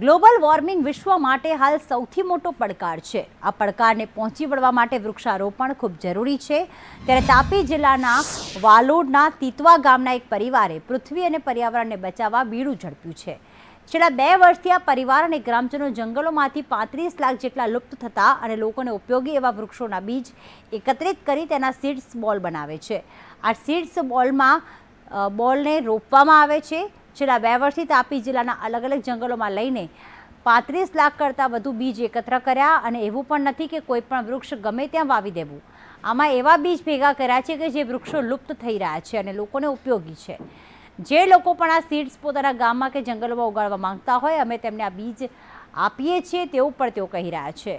Global warming વિશ્વ માટે હાલ સૌથી મોટો પડકાર છે. આ પડકારને પહોંચી વળવા માટે વૃક્ષારોપણ ખૂબ જરૂરી છે. ત્યારે તાપી જિલ્લાના વાલોડના તીતવા ગામના એક પરિવારે પૃથ્વી અને પર્યાવરણને બચાવવા બીડું ઝડપ્યું છે. છેલ્લા બે વર્ષથી આ પરિવાર અને ગ્રામજનો જંગલોમાંથી પાંત્રીસ લાખ જેટલા લુપ્ત થતા અને લોકોને ઉપયોગી એવા વૃક્ષોના બીજ એકત્રિત કરી તેના સીડ્સ બોલ બનાવે છે. આ સીડ્સ બોલમાં બોલને રોપવામાં આવે છે. છેલ્લા બે વર્ષથી તાપી જિલ્લાના અલગ અલગ જંગલોમાં લઈને પાંત્રીસ લાખ કરતાં વધુ બીજ એકત્ર કર્યા અને એવું પણ નથી કે કોઈ પણ વૃક્ષ ગમે ત્યાં વાવી દેવું. આમાં એવા બીજ ભેગા કર્યા છે કે જે વૃક્ષો લુપ્ત થઈ રહ્યા છે અને લોકોને ઉપયોગી છે. જે લોકો પણ આ સીડ્સ પોતાના ગામમાં કે જંગલોમાં ઉગાડવા માંગતા હોય, અમે તેમને આ બીજ આપીએ છીએ તેવું પણ તેઓ કહી રહ્યા છે.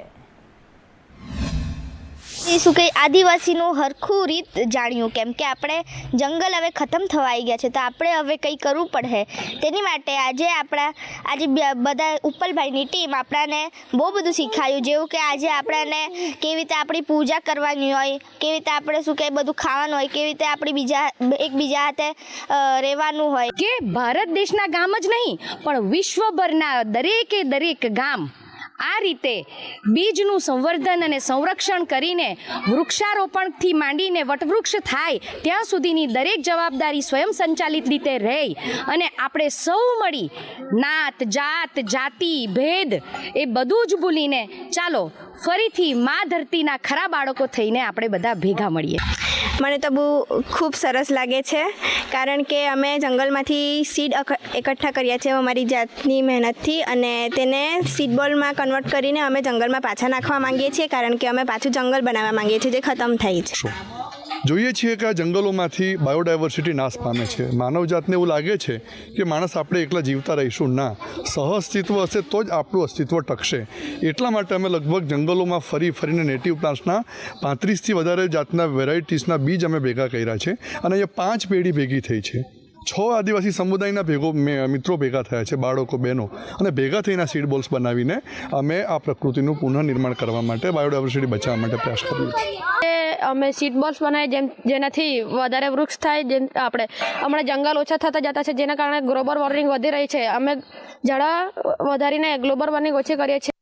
એ શું કંઈ આદિવાસીનું હરખું રીત જાણ્યું. કેમ કે આપણે જંગલ હવે ખતમ થવાઈ ગયા છે, તો આપણે હવે કંઈ કરવું પડે. તેની માટે આજે આપણા, આજે બધા ઉપલભાઈની ટીમ આપણાને બહુ બધું શીખાયું. જેવું કે આજે આપણાને કેવી રીતે આપણી પૂજા કરવાની હોય, કેવી રીતે આપણે શું કંઈ બધું ખાવાનું હોય, કેવી રીતે આપણી બીજા, એકબીજા હાથે રહેવાનું હોય. કે ભારત દેશના ગામ જ નહીં, પણ વિશ્વભરના દરેકે દરેક ગામ આ રીતે બીજનું સંવર્ધન અને સંરક્ષણ કરીને વૃક્ષારોપણથી માંડીને વટવૃક્ષ થાય, ત્યાં સુધીની દરેક જવાબદારી સ્વયં સંચાલિત રીતે રહે અને આપણે સૌ મળી નાત, જાત, જાતિ, ભેદ એ બધું જ ભૂલીને ચાલો ફરીથી મા ધરતીના ખરા બાળકો થઈને આપણે બધા ભેગા મળીએ. મને તો બહુ ખૂબ સરસ લાગે છે, કારણ કે અમે જંગલમાંથી સીડ એકઠા કર્યા છે અમારી જાતની મહેનતથી અને તેને સીડ બોલમાં કન્વર્ટ કરીને અમે જંગલમાં પાછા નાખવા માંગીએ છીએ, કારણ કે અમે પાછું જંગલ બનાવવા માંગીએ છીએ જે ખતમ થઈ છે. જોઈએ છીએ કે આ જંગલોમાંથી બાયોડાયવર્સિટી નાશ પામે છે. માનવજાતને એવું લાગે છે કે માણસ આપણે એકલા જીવતા રહીશું. ના. સહઅસ્તિત્વ હશે તો જ આપણું અસ્તિત્વ ટકશે. એટલા માટે અમે લગભગ જંગલોમાં ફરી ફરીને નેટિવ પ્લાન્ટ્સના પાંત્રીસથી વધારે જાતના વેરાયટીસના બીજ અમે ભેગા કર્યા છે. અને અહીંયા પાંચ પેઢી ભેગી થઈ છે. છ આદિવાસી સમુદાયના ભેગો મિત્રો ભેગા થયા છે, બાળકો, બહેનો. અને ભેગા થઈને સીડ બોલ્સ બનાવીને અમે આ પ્રકૃતિનું પુનઃનિર્માણ કરવા માટે બાયોડાયવર્સિટી બચાવવા માટે પ્રયાસ કરીએ છીએ. અમે સીટ બોલ્સ બનાવીએ જેમ, જેનાથી વધારે વૃક્ષ થાય, જેમ આપણે, હમણાં જંગલ ઓછા થતા જતા છે, જેના કારણે ગ્લોબલ વોર્મિંગ વધી રહી છે. અમે ઝાડા વધારીને ગ્લોબલ વોર્મિંગ ઓછી કરીએ છીએ.